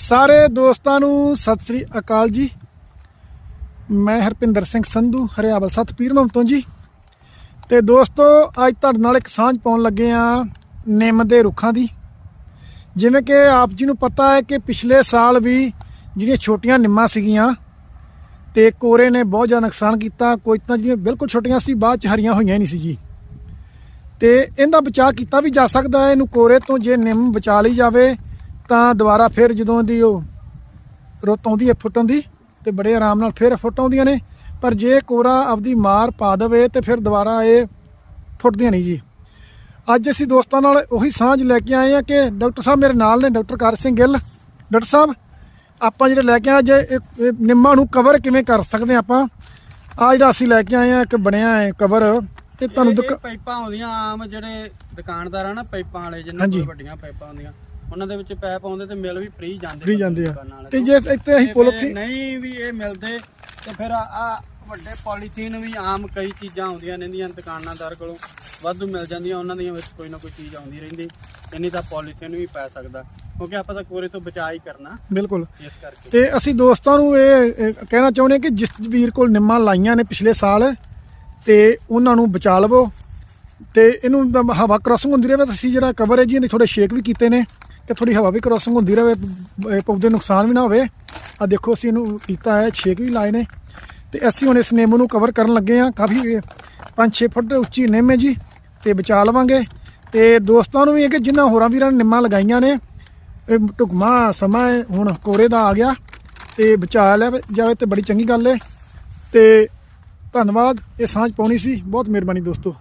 ਸਾਰੇ ਦੋਸਤਾਂ ਨੂੰ ਸਤਿ ਸ੍ਰੀ ਅਕਾਲ ਜੀ। ਮੈਂ ਹਰਪਿੰਦਰ ਸਿੰਘ ਸੰਧੂ, ਹਰਿਆਵਲ ਸਤ ਪੀਰਮਮ ਤੋਂ ਜੀ। ਤੇ ਦੋਸਤੋ, ਅੱਜ ਤੁਹਾਡੇ ਨਾਲ ਇੱਕ ਸਾਂਝ ਪਾਉਣ ਲੱਗੇ ਆ ਨਿੰਮ ਦੇ ਰੁੱਖਾਂ ਦੀ। ਜਿਵੇਂ ਕਿ ਆਪ ਜੀ ਨੂੰ ਪਤਾ ਹੈ ਕਿ ਪਿਛਲੇ ਸਾਲ ਵੀ ਜਿਹੜੀਆਂ ਛੋਟੀਆਂ ਨਿੰਮਾਂ ਸੀਗੀਆਂ ਤੇ ਕੋਰੇ ਨੇ ਬਹੁਤ ਜ਼ਿਆਦਾ ਨੁਕਸਾਨ ਕੀਤਾ। ਕੋਈ ਤਾਂ ਜਿਹੜੀਆਂ ਬਿਲਕੁਲ ਛੋਟੀਆਂ ਸੀ, ਬਾਅਦ ਚ ਹਰੀਆਂ ਹੋਈਆਂ ਹੀ ਨਹੀਂ ਸੀ ਜੀ। ਤੇ ਇਹਦਾ ਬਚਾਅ ਕੀਤਾ ਵੀ ਜਾ ਸਕਦਾ ਹੈ। ਇਹਨੂੰ ਕੋਰੇ ਤੋਂ ਜੇ ਨਿੰਮ ਬਚਾ ਲਈ ਜਾਵੇ ਤਾਂ ਦੁਬਾਰਾ ਫਿਰ ਜਦੋਂ ਦੀ ਉਹ ਰੁੱਤ ਆਉਂਦੀ ਹੈ ਫੁੱਟਣ ਦੀ ਤੇ ਬੜੇ ਆਰਾਮ ਨਾਲ ਫਿਰ ਫੁੱਟ ਆਉਂਦੀਆਂ ਨੇ ਪਰ ਜੇ ਕੋਰਾ ਆਪਦੀ ਮਾਰ ਪਾ ਦੇਵੇ ਤੇ ਫਿਰ ਦੁਬਾਰਾ ਇਹ ਫੁੱਟਦੀਆਂ ਨਹੀਂ ਜੀ। ਅੱਜ ਅਸੀਂ ਦੋਸਤਾਂ ਨਾਲ ਉਹੀ ਸਾਂਝ ਲੈ ਕੇ ਆਏ ਆ ਕਿ ਡਾਕਟਰ ਸਾਹਿਬ ਮੇਰੇ ਨਾਲ ਨੇ ਡਾਕਟਰ ਕਰ ਸਿੰਘ ਗਿੱਲ। ਡਾਕਟਰ ਸਾਹਿਬ ਆਪਾਂ ਜਿਹੜੇ ਲੈ ਕੇ ਆਏ ਜੇ ਨਿੰਮਾਂ ਨੂੰ ਕਵਰ ਕਿਵੇਂ ਕਰ ਸਕਦੇ ਹਾਂ ਆਪਾਂ? ਆ ਜਿਹੜਾ ਅਸੀਂ ਲੈ ਕੇ ਆਏ ਆ ਇੱਕ ਬਣਿਆ ਹੈ ਕਵਰ ਇਹ ਤੁਹਾਨੂੰ ਪਾਈਪਾਂ ਆਉਂਦੀਆਂ ਆਮ ਜਿਹੜੇ ਦੁਕਾਨਦਾਰ ਆ ਨਾ ਪਾਈਪਾਂ ਵਾਲੇ। ਕੋਲ ਵੱਡੀਆਂ ਪਾਈਪਾਂ ਆਉਂਦੀਆਂ। ਉਹਨਾਂ ਦੇ ਵਿੱਚ ਪੈਪ ਆਉਂਦੇ ਤੇ ਮਿਲ ਵੀ ਫ੍ਰੀ ਜਾਂਦੇ ਫ੍ਰੀ ਜਾਂਦੇ ਆ। ਦੁਕਾਨਾਂ ਵਾਲੇ ਤੇ। ਜੇ ਇੱਥੇ ਅਸੀਂ ਪੋਲੀਥੀਨ ਨਹੀਂ ਵੀ ਇਹ ਮਿਲਦੇ ਤੇ ਫਿਰ ਆ ਵੱਡੇ ਪੋਲੀਥੀਨ ਵੀ ਆਮ ਕਈ ਚੀਜ਼ਾਂ ਆਉਂਦੀਆਂ ਰਹਿੰਦੀਆਂ ਦੁਕਾਨਾਂਦਾਰ ਕੋਲੋਂ। ਵਾਧੂ ਮਿਲ ਜਾਂਦੀਆਂ ਉਹਨਾਂ ਦੀਆਂ ਵਿੱਚ ਕੋਈ ਨਾ ਕੋਈ ਚੀਜ਼ ਆਉਂਦੀ ਰਹਿੰਦੀ। ਇੰਨੀ ਤਾਂ ਪੋਲੀਥੀਨ ਵੀ ਪੈ ਸਕਦਾ। ਕਿਉਂਕਿ ਆਪਾਂ ਤਾਂ ਕੋਰੇ ਤੋਂ ਬਚਾ ਹੀ ਕਰਨਾ। ਬਿਲਕੁਲ। ਇਸ ਕਰਕੇ। ਤੇ ਅਸੀਂ ਦੋਸਤਾਂ ਨੂੰ ਇਹ ਇਹ ਕਹਿਣਾ ਚਾਹੁੰਦੇ ਹਾਂ ਕਿ ਜਿਸ ਵੀਰ ਕੋਲ ਨਿੰਮਾਂ ਲਾਈਆਂ ਨੇ ਪਿਛਲੇ ਸਾਲ ਤੇ ਉਹਨਾਂ ਨੂੰ ਬਚਾ ਲਵੋ। ਤੇ ਇਹਨੂੰ ਤਾਂ ਹਵਾ ਕ੍ਰਾਸਿੰਗ ਹੁੰਦੀ ਰਹੇ ਤਾਂ ਅਸੀਂ ਜਿਹੜਾ ਕਵਰ ਹੈ ਜੀ ਇਹਦੇ ਥੋੜੇ ਸ਼ੇਕ ਵੀ ਕੀਤੇ ਨੇ। ਕਿ ਥੋੜੀ ਹਵਾ ਵੀ ਕ੍ਰਾਸਿੰਗ ਹੁੰਦੀ ਰਹੇ ਇਹ ਪੌਦੇ ਨੁਕਸਾਨ ਵੀ ਨਾ ਹੋਵੇ। ਆ ਦੇਖੋ ਅਸੀਂ ਇਹਨੂੰ ਕੀਤਾ ਹੈ ਛੇਕ ਵੀ ਲਾਏ ਨੇ। ਤੇ ਅਸੀਂ ਹੁਣ ਇਸ ਨਿੰਮ ਨੂੰ ਕਵਰ ਕਰਨ ਲੱਗੇ ਆ ਕਾਫੀ 5-6 ਫੁੱਟ ਉੱਚੀ ਨਿੰਮ ਹੈ ਜੀ ਤੇ ਬਚਾ ਲਵਾਂਗੇ। ਤੇ ਦੋਸਤਾਂ ਨੂੰ ਵੀ ਹੈ ਕਿ ਜਿਨ੍ਹਾਂ ਹੋਰਾਂ ਵੀਰਾਂ ਨੇ ਨਿੰਮਾਂ ਲਗਾਈਆਂ ਨੇ ਇਹ ਢੁਕਮਾ ਸਮਾਂ ਹੈ, ਹੁਣ ਕੋਰੇ ਦਾ ਆ ਗਿਆ। ਤੇ ਬਚਾ ਲਿਆ ਜਾਵੇ ਤੇ ਬੜੀ ਚੰਗੀ ਗੱਲ ਹੈ। ਤੇ ਧੰਨਵਾਦ ਇਹ ਸਾਂਝ ਪਾਉਣੀ ਸੀ। ਬਹੁਤ ਮਿਹਰਬਾਨੀ ਦੋਸਤੋ।